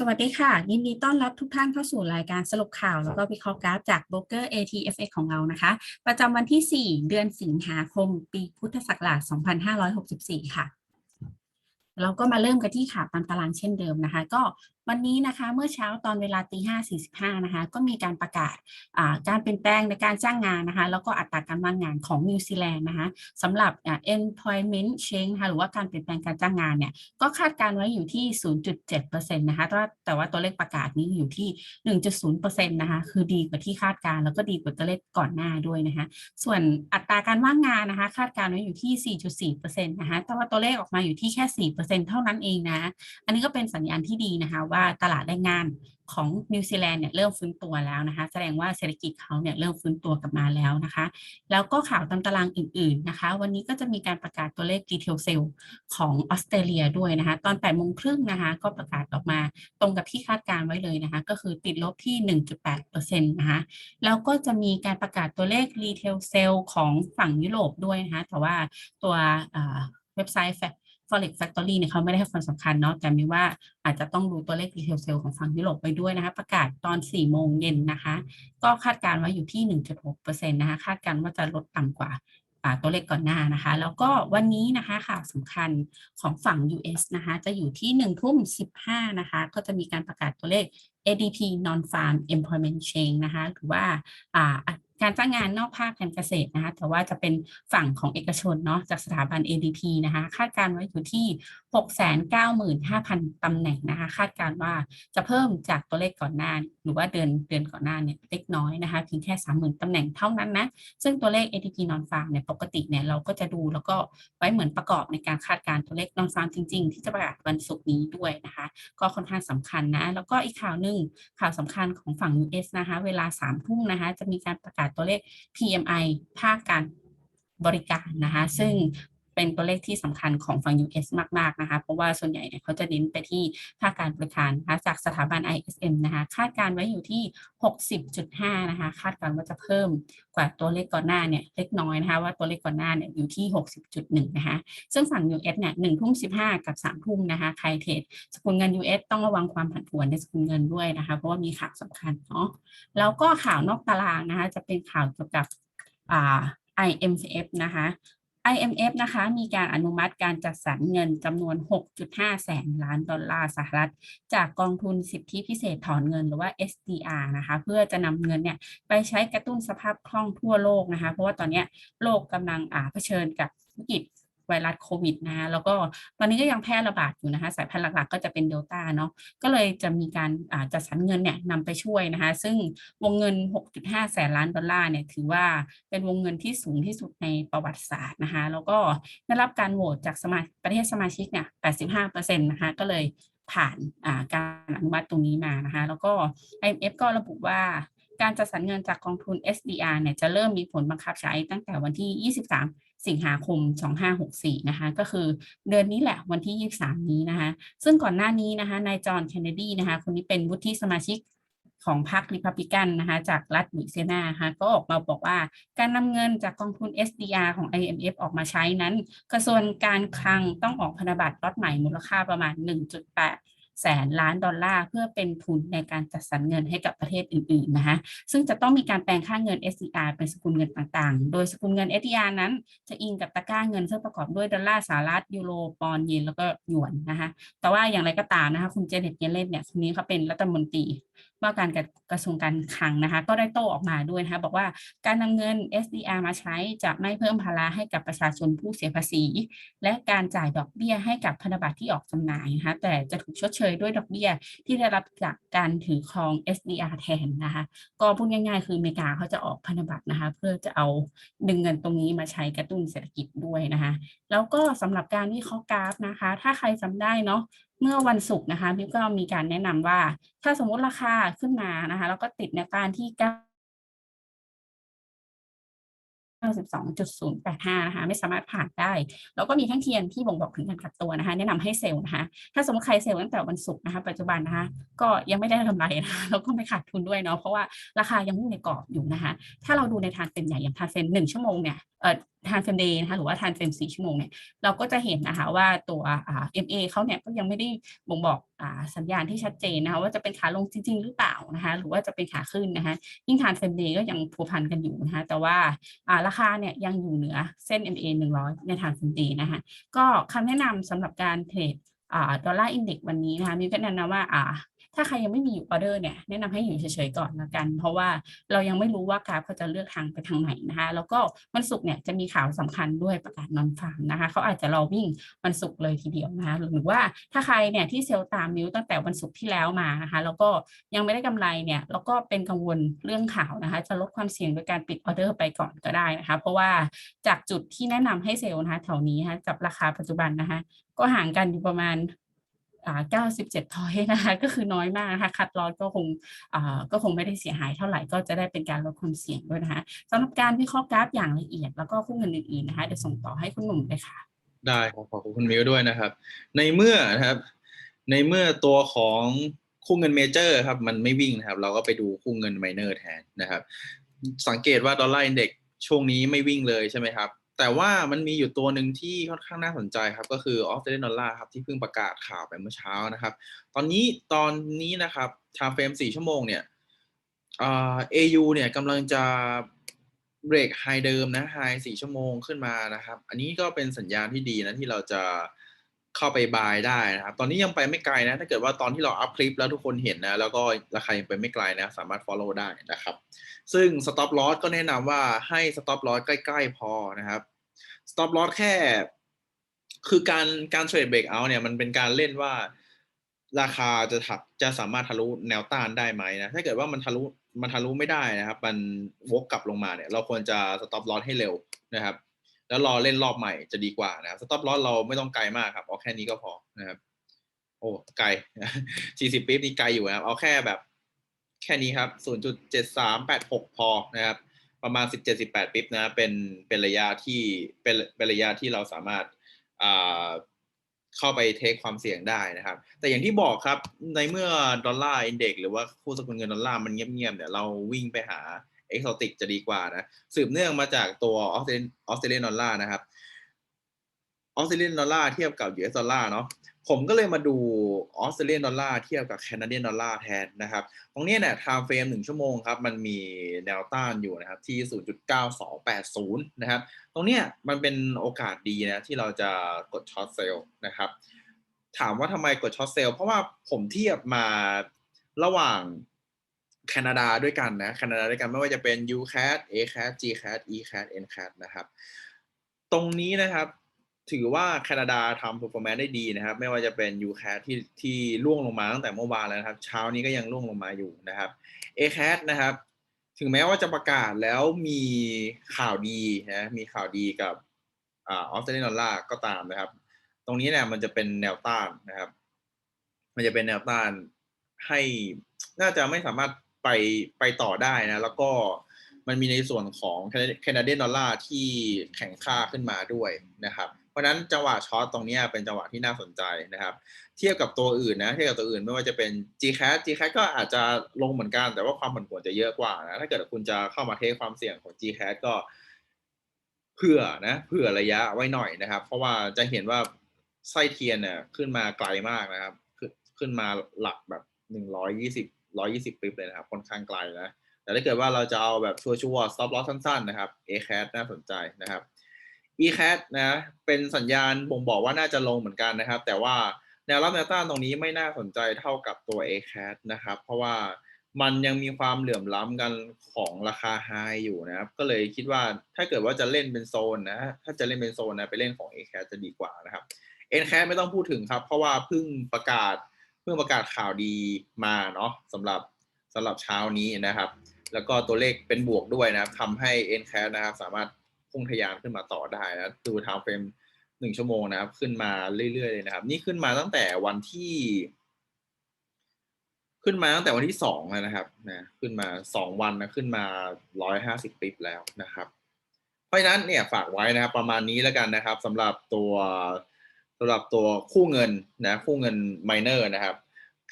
สวัสดีค่ะ ยินดีต้อนรับทุกท่านเข้าสู่รายการสรุปข่าว แล้วก็วิเคราะห์กราฟจากโบรกเกอร์ ATFX ของเรานะคะ ประจำวันที่ 4 เดือนสิงหาคม ปีพุทธศักราช 2564 ค่ะ เราก็มาเริ่มกันที่ข่าวตามตารางเช่นเดิมนะคะ ก็วันนี้นะคะเมื่อเช้าตอนเวลาตีห้าสี่สิบห้านะคะก็มีการประกาศการเปลี่ยนแปลงในการจ้างงานนะคะ แล้วก็อัตราการว่างงานของนิวซีแลนด์นะคะสำหรับ employment change นะคะหรือว่าการเปลี่ยนแปลงการจ้างงานเนี่ยก็คาดการไว้อยู่ที่ 0.7%นะคะแต่ว่าแต่ว่าตัวเลขประกาศนี้อยู่ที่ 1.0%นะคะคือดีกว่าที่คาดการแล้วก็ดีกว่าตัวเลขก่อนหน้าด้วยนะคะ ส่วนอัตราการว่างงานนะคะ คาดการไว้อยู่ที่ 4.4%นะคะแต่ว่าตัวเลขออกมาอยู่ที่แค่4%เท่านั้นเองนะ อันนี้ก็เป็นสัญญาณที่ดีนะคะว่าตลาดแรงงานของนิวซีแลนด์เนี่ยเริ่มฟื้นตัวแล้วนะคะ แสดงว่าเศรษฐกิจเขาเนี่ยเริ่มฟื้นตัวกลับมาแล้วนะคะ แล้วก็ข่าวตามตารางอื่นๆนะคะ วันนี้ก็จะมีการประกาศตัวเลขดีเทลเซลของออสเตรเลียด้วยนะคะ ตอน8โมงครึ่งนะคะ ก็ประกาศออกมาตรงกับที่คาดการไว้เลยนะคะ ก็คือติดลบที่ 1.8%นะคะแล้วก็จะมีการประกาศตัวเลขรีเทลเซลของฝั่งยุโรปด้วยนะคะแต่ว่าตัวเว็บไซต์ Forex Factory เนี่ยเขาไม่ได้ให้ความสำคัญเนาะแต่มีว่าอาจจะต้องดูตัวเลขดีเทลเซลของฝั่งยุโรปไปด้วยนะคะ ประกาศตอน 4 โมงเย็นนะคะ ก็คาดการณ์ไว้อยู่ที่ 1.6%นะคะคาดการณ์ว่าจะลดต่ำกว่าตัวเลขก่อนหน้านะคะ แล้วก็วันนี้นะคะข่าวสำคัญของฝั่ง US นะคะ จะอยู่ที่ 1 ทุ่ม 15 นะคะ ก็จะมีการประกาศตัวเลข ADP Non-Farm Employment Change นะคะ หรือว่า การจ้างงานนอกภาคการเกษตรนะคะ แต่ว่าจะเป็นฝั่งของเอกชนเนาะจากสถาบัน ADP นะคะ คาดการไว้อยู่ที่695,000 ตำแหน่งนะคะ คาดการว่าจะเพิ่มจากตัวเลขก่อนหน้า หรือว่าเดือนเดือนก่อนหน้าเนี่ยเล็กน้อยนะคะเพียงแค่ 30,000 ตำแหน่งเท่านั้นนะ ซึ่งตัวเลข ADP non farm เนี่ยปกติเนี่ยเราก็จะดูแล้วก็ไว้เหมือนประกอบในการคาดการตัวเลข non farm จริง ๆ ที่จะประกาศวันศุกร์นี้ด้วยนะคะ ก็ค่อนข้างสำคัญนะ แล้วก็อีกข่าวหนึ่งข่าวสำคัญของฝั่ง US นะคะ เวลา3ทุ่มนะคะจะมีการประกาศตัวเลข PMI ภาคการบริการนะคะ ซึ่ง เป็นตัวเลขที่สำคัญของฝั่ง US มาก ๆ นะคะ เพราะว่าส่วนใหญ่เนี่ยเขาจะเน้นไปที่ภาคการบริการนะคะจากสถาบัน ISM นะคะคาดการไว้อยู่ที่ 60.5 นะคะ คาดการว่าจะเพิ่มกว่าตัวเลขก่อนหน้าเนี่ยเล็กน้อยนะคะว่าตัวเลขก่อนหน้าเนี่ยอยู่ที่ 60.1 นะคะ ซึ่งฝั่ง US เนี่ย1ทุ่ม15 กับ 3 ทุ่มนะคะใครเทรดสกุลเงิน US ต้องระวังความผันผวนในสกุลเงินด้วยนะคะ เพราะว่ามีข่าวสำคัญเนาะแล้วก็ข่าวนอกตารางนะคะจะเป็นข่าวเกี่ยวกับอ่า IMF นะคะ IMF นะคะมีการอนุมัติการจัดสรรเงินจำนวน 6.5 แสนล้านดอลลาร์สหรัฐ จากกองทุนสิทธิพิเศษถอนเงินหรือว่า SDR นะคะเพื่อจะนำเงินเนี่ยไปใช้กระตุ้นสภาพคล่องทั่วโลกนะคะ เพราะว่าตอนนี้โลกกำลังอ่าเผชิญกับวิกฤต ไวรัสโควิดนะแล้วก็ตอนนี้ก็ยังแพร่ระบาดอยู่นะคะสายพันธุ์หลักๆ ก็จะเป็นเดลต้าเนาะก็เลยจะมีการจัดสรรเงินเนี่ยนำไปช่วยนะคะซึ่งวงเงิน 6.5 แสนล้านดอลลาร์เนี่ยถือว่าเป็นวงเงินที่สูงที่สุดในประวัติศาสตร์นะคะแล้วก็ได้รับการโหวตจากสมาประเทศสมาชิกเนี่ย 85%นะคะก็เลยผ่านการอนุมัติตรงนี้มานะคะแล้วก็ IMF ก็ระบุว่าการจัดสรรเงินจากกองทุน SDR เนี่ยจะเริ่มมีผลบังคับใช้ตั้งแต่วันที่ 23 สิงหาคม 2564 นะคะ ก็คือเดือนนี้แหละวันที่ 23 นี้นะคะ ซึ่งก่อนหน้านี้นะคะ นายจอห์น เคนเนดี นะคะ คนนี้เป็นวุฒิสมาชิกของพรรคริพับลิกันนะคะ จากรัฐลุยเซียนาค่ะก็ออกมาบอกว่าการนำเงินจากกองทุน SDR ของ IMF ออกมาใช้นั้น กระทรวงการคลังต้องออกพันธบัตรล็อตใหม่มูลค่าประมาณ 1.8 แสนล้านดอลลาร์เพื่อเป็นทุนในการจัดสรรเงินให้กับประเทศอื่นๆนะคะซึ่งจะต้องมีการแปลงค่าเงิน SDR เป็นสกุลเงินต่างๆ โดยสกุลเงิน SDR นั้น จะอิงกับตะกร้าเงินซึ่งประกอบด้วยดอลลาร์สหรัฐยูโรปอนเยนแล้วก็หยวนนะคะแต่ว่าอย่างไรก็ตามนะคะคุณเจเน็ตเยเลนเนี่ยคนนี้เขาเป็นรัฐมนตรี ว่าการกระทรวงการคลังนะคะ ก็ได้โต้ออกมาด้วยนะคะบอกว่าการนำเงิน SDR มาใช้จะไม่เพิ่มภาระให้กับประชาชนผู้เสียภาษี และการจ่ายดอกเบี้ยให้กับพันธบัตรที่ออกจำหน่ายนะคะแต่จะถูกชดเชยด้วยดอกเบี้ยที่ได้รับจากการถือครอง SDR แทนนะคะก็พูดง่าย ๆ คืออเมริกาเขาจะออกพันธบัตรนะคะ เพื่อจะเอาดึงเงินตรงนี้มาใช้กระตุ้นเศรษฐกิจด้วยนะคะ แล้วก็สำหรับการวิเคราะห์กราฟนะคะ ถ้าใครจาได้เนาะ เมื่อวันศุกร์นะคะพี่ก็มีการแนะนำว่า ถ้าสมมติราคาขึ้นมานะคะ แล้วก็ติดในการที่92.085นะคะ ไม่สามารถผ่านได้ แล้วก็มีทั้งเทียนที่บ่งบอกถึงการขัดตัวนะคะ แนะนำให้เซลล์นะคะ ถ้าสมมติใครเซลล์ตั้งแต่วันศุกร์นะคะ ปัจจุบันนะคะ ก็ยังไม่ได้กำไรนะคะแล้วก็ไม่ขาดทุนด้วยเนาะเพราะว่าราคายังมุ่งในกรอบอยู่นะคะ ถ้าเราดูในทางเซ็นใหญ่อย่างทางเซ็นหนึ่งชั่วโมงเนี่ยทานเฟรมเดย์นะคะหรือว่าทานเฟรม4ชั่วโมงเนี่ยเราก็จะเห็นนะคะว่าตัวอ่า MA เขาเนี่ยก็ยังไม่ได้บ่งบอกอสัญญาณที่ชัดเจนนะคะว่าจะเป็นขาลงจริง ๆ หรือเปล่านะคะหรือว่าจะเป็นขาขึ้นนะคะยิ่งทานเฟรมเดย์ก็ยังพัวพันกันอยู่นะคะแต่ว่าราคาเนี่ยยังอยู่เหนือเส้น MA 100 ในทานเฟรมเดย์นะคะก็คำแนะนำสำหรับการเทรดดอลลาร์อินเด็กซ์วันนี้นะคะมีก็แนะนำว่าอ่า ถ้าใครยังไม่มีออเดอร์เนี่ยแนะนำให้อยู่เฉยๆก่อนละกัน เพราะว่าเรายังไม่รู้ว่ากราฟเขาจะเลือกทางไปทางไหนนะคะ แล้วก็วันศุกร์เนี่ยจะมีข่าวสำคัญด้วยประกาศนอนฟาร์มนะคะเขาอาจจะรอวิ่งวันศุกร์เลยทีเดียวนะคะหรือว่าถ้าใครเนี่ยที่เซลล์ตามนิ้วตั้งแต่วันศุกร์ที่แล้วมานะคะแล้วก็ยังไม่ได้กำไรเนี่ยแล้วก็เป็นกังวลเรื่องข่าวนะคะจะลดความเสี่ยงโดยการปิดออเดอร์ไปก่อนก็ได้นะคะ เพราะว่าจากจุดที่แนะนำให้เซลล์นะคะแถวนี้นะคะกับราคาปัจจุบันนะคะก็ห่างกันอยู่ประมาณ 97พอยต์นะคะก็คือน้อยมากนะคะคัดลอสก็คงก็คงไม่ได้เสียหายเท่าไหร่ก็จะได้เป็นการลดความเสี่ยงด้วยนะคะสำหรับการวิเคราะห์กราฟอย่างละเอียด แล้วก็คู่เงินอื่นๆนะคะเดี๋ยวส่งต่อให้คุณหนุ่มเลยค่ะ ได้ครับขอบคุณคุณมิวด้วยนะครับ ในเมื่อนะครับ ในเมื่อตัวของคู่เงินเมเจอร์ครับมันไม่วิ่งนะครับ เราก็ไปดูคู่เงินไมเนอร์แทนนะครับ สังเกตว่าดอลลาร์อินเด็กช่วงนี้ไม่วิ่งเลยใช่ไหมครับ แต่ว่ามันมีอยู่ตัวหนึ่งที่ค่อนข้างน่าสนใจครับ ก็คือออสเตรเลียดอลลาร์ครับที่เพิ่งประกาศข่าวไปเมื่อเช้านะครับ ตอนนี้ตอนนี้นะครับทางเฟรม4ชั่วโมงเนี่ยเอยูเนี่ยกำลังจะเบรกไฮเดิมนะไฮ4ชั่วโมงขึ้นมานะครับ อันนี้ก็เป็นสัญญาณที่ดีนะที่เราจะ เข้าไปบายได้นะครับ ตอนนี้ยังไปไม่ไกลนะ ถ้าเกิดว่าตอนที่เราอัพคลิปแล้วทุกคนเห็นนะ แล้วก็ราคายังไปไม่ไกลนะ สามารถ follow ได้นะครับ ซึ่ง stop loss ก็แนะนำว่าให้ stop loss ใกล้ ๆ พอนะครับ stop loss แค่ คือการการเทรดเบรกเอาเนี่ย มันเป็นการเล่นว่าราคาจะถักจะสามารถทะลุแนวต้านได้ไหมนะ ถ้าเกิดว่ามันทะลุมันทะลุไม่ได้นะครับ มันวกกลับลงมาเนี่ย เราควรจะ stop loss ให้เร็วนะครับ แล้วรอเล่นรอบใหม่จะดีกว่านะครับ stop loss เราไม่ต้องไกลมากครับ เอาแค่นี้ก็พอนะครับ โอ้ไกล40ปิ๊บนี่ไกลอยู่นะครับ เอาแค่แบบ แค่นี้ครับ0.7386พอนะครับ ประมาณ17-18ปิ๊บนะเป็นเป็นระยะที่เป็นเป็นระยะที่เราสามารถอ่าเข้าไปเทคความเสี่ยงได้นะครับ แต่อย่างที่บอกครับในเมื่อดอลลาร์อินเด็กหรือว่าคู่สกุลเงินดอลลาร์มันเงียบๆเนี่ยเราวิ่งไปหา เอ็กโซติกจะดีกว่านะสืบเนื่องมาจากตัวออสเตรออสเตรเลียนดอลลาร์นะครับออสเตรเลียนดอลลาร์เทียบกับ US ดอลลาร์เนาะผมก็เลยมาดูออสเตรเลียนดอลลาร์เทียบกับแคนาเดียนดอลลาร์แทนนะครับ ตรงนี้เนี่ยไทม์เฟรมหนึ่งชั่วโมงครับ มันมีแนวต้านอยู่นะครับที่ 0.9280 นะครับ ตรงนี้มันเป็นโอกาสดีนะ ที่เราจะกดช็อตเซลล์นะครับ ถามว่าทำไมกดช็อตเซลล์เพราะว่าผมเทียบมาระหว่าง แคนาดาด้วยกันนะแคนาดาด้วยกันไม่ว่าจะเป็น UCAT ACAT GCAT ECAT NCAT นะครับ ตรงนี้นะครับ ถือว่าแคนาดาทำ performance ได้ดีนะครับ ไม่ว่าจะเป็น UCAT ที่ที่ร่วงลงมาตั้งแต่เมื่อวานแล้วนะครับ เช้านี้ก็ยังร่วงลงมาอยู่นะครับ ACAT นะครับ ถึงแม้ว่าจะประกาศแล้วมีข่าวดีนะมีข่าวดีกับอออสเตรเลียนดอลลาร์ก็ตามนะครับ ตรงนี้เนี่ยมันจะเป็นแนวต้านนะครับ มันจะเป็นแนวต้านให้น่าจะไม่สามารถ ไปไปต่อได้นะ แล้วก็มันมีในส่วนของแคนาเดียนดอลลาร์ที่แข็งค่าขึ้นมาด้วยนะครับ เพราะนั้นจังหวะช็อตตรงนี้เป็นจังหวะที่น่าสนใจนะครับ เทียบกับตัวอื่นนะเทียบกับตัวอื่นไม่ว่าจะเป็น GCAT GCAT ก็อาจจะลงเหมือนกันแต่ว่าความผันผวนจะเยอะกว่านะถ้าเกิดคุณจะเข้ามาเทคความเสี่ยงของ GCAT ก็เผื่อนะเผื่อระยะไว้หน่อยนะครับ เพราะว่าจะเห็นว่าไส้เทียนเนี่ยขึ้นมาไกลมากนะครับ ขึ้นขึ้นมาหลักแบบหนึ่งร้อยยี่สิบ ร้อยยี่สิบปิ๊บเลยนะครับ ค่อนข้างไกลนะ แต่ถ้าเกิดว่าเราจะเอาแบบชัวร์ๆ stop loss สั้นๆ นะครับ ACAT น่าสนใจนะครับ ECAT นะ เป็นสัญญาณบ่งบอกว่าน่าจะลงเหมือนกันนะครับ แต่ว่าแนวรับแนวต้านตรงนี้ไม่น่าสนใจเท่ากับตัว ACAT นะครับ เพราะว่ามันยังมีความเหลื่อมล้ำกันของราคาไฮอยู่นะครับ ก็เลยคิดว่าถ้าเกิดว่าจะเล่นเป็นโซนนะ ถ้าจะเล่นเป็นโซนนะ ไปเล่นของ ACAT จะดีกว่านะครับ NCAT ไม่ต้องพูดถึงครับ เพราะว่าเพิ่งประกาศ พิ่งประกาศข่าวดีมาเนาะสำหรับสำหรับเช้านี้นะครับ แล้วก็ตัวเลขเป็นบวกด้วยนะครับทำให้ NCAT นะครับ สามารถพุ่งทะยานขึ้นมาต่อได้นะดูทม์เฟรมหนึ่งชั่วโมงนะครับ ขึ้นมาเรื่อยๆเลยนะครับ นี่ขึ้นมาตั้งแต่วันที่ ขึ้นมาตั้งแต่วันที่สองแล้วนะครับนะขึ้นมาสองวันนะขึ้นมาร้อยห้าสิบปิบแล้วนะครับ เพราะฉะนั้นเนี่ยฝากไว้นะครับ ประมาณนี้แล้วกันนะครับสำหรับตัว สำหรับตัวคู่เงินนะคู่เงินไมเนอร์นะครับ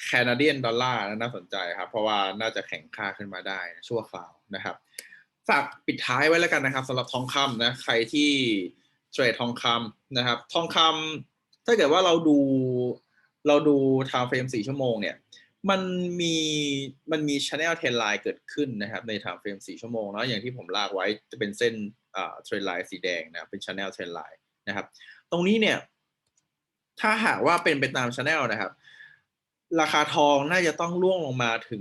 แคนาเดียนดอลลาร์น่าสนใจครับ เพราะว่าน่าจะแข็งค่าขึ้นมาได้ชั่วคราวนะครับฝากปิดท้ายไว้แล้วกันนะครับสำหรับทองคำนะใครที่เทรดทองคำนะครับ ทองคำถ้าเกิดว่าเราดูเราดู time frame 4ชั่วโมงเนี่ยมันมีมันมี channel trend line เกิดขึ้นนะครับ ใน time frame 4ชั่วโมงเนาะอย่างที่ผมลากไว้จะเป็นเส้นอ่า trend line สีแดงนะเป็น channel trend line นะครับ ตรงนี้เนี่ย ถ้าหากว่าเป็นไปตาม channel นะครับ ราคาทองน่าจะต้องล่วงลงมาถึง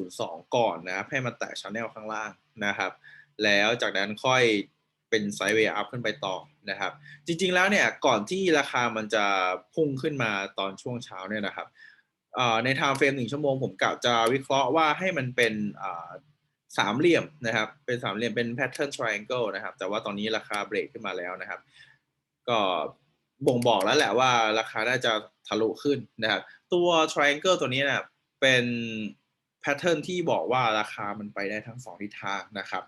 1802 ก่อนนะครับ ให้มันแตะ channel ข้างล่างนะครับ แล้วจากนั้นค่อยเป็นไซด์เวย์อัพขึ้นไปต่อนะครับ จริงๆแล้วเนี่ยก่อนที่ราคามันจะพุ่งขึ้นมาตอนช่วงเช้าเนี่ยนะครับใน time frame หนึ่งชั่วโมงผมกะจะวิเคราะห์ว่าให้มันเป็นสามเหลี่ยมนะครับ เป็นสามเหลี่ยมเป็น pattern triangle นะครับ แต่ว่าตอนนี้ราคาเบรกขึ้นมาแล้วนะครับ ก็ บ่งบอกแล้วแหละว่าราคาน่าจะทะลุขึ้นนะครับตัว triangle ตัวนี้นะเป็นแพทเทิร์นที่บอกว่าราคามันไปได้ทั้งสองทิศทางนะครับ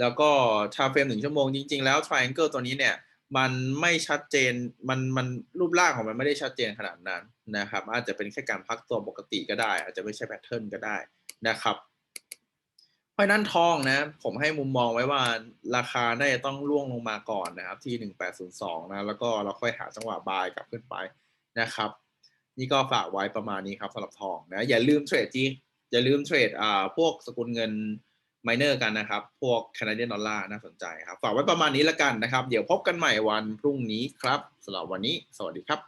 แล้วก็ time frame หนึ่งชั่วโมงจริง ๆ แล้ว triangle ตัวนี้เนี่ย มันไม่ชัดเจน มันมันรูปร่างของมันไม่ได้ชัดเจนขนาดนั้นนะครับ อาจจะเป็นแค่การพักตัวปกติก็ได้ อาจจะไม่ใช่แพทเทิร์นก็ได้นะครับ เพราะนั้นทองนะ ผมให้มุมมองไว้ว่าราคาน่าจะต้องล่วงลงมาก่อนนะครับ ที่1802นะ แล้วก็เราค่อยหาจังหวะบายกลับขึ้นไปนะครับ นี่ก็ฝากไว้ประมาณนี้ครับสำหรับทองนะอย่าลืมเทรดจีอย่าลืมเทรดอ่าพวกสกุลเงินไมเนอร์กันนะครับ พวกแคนาเดียนดอลลาร์น่าสนใจครับ ฝากไว้ประมาณนี้ล้วกันนะครับ เดี๋ยวพบกันใหม่วันพรุ่งนี้ครับสำหรับวันนี้ สวัสดีครับ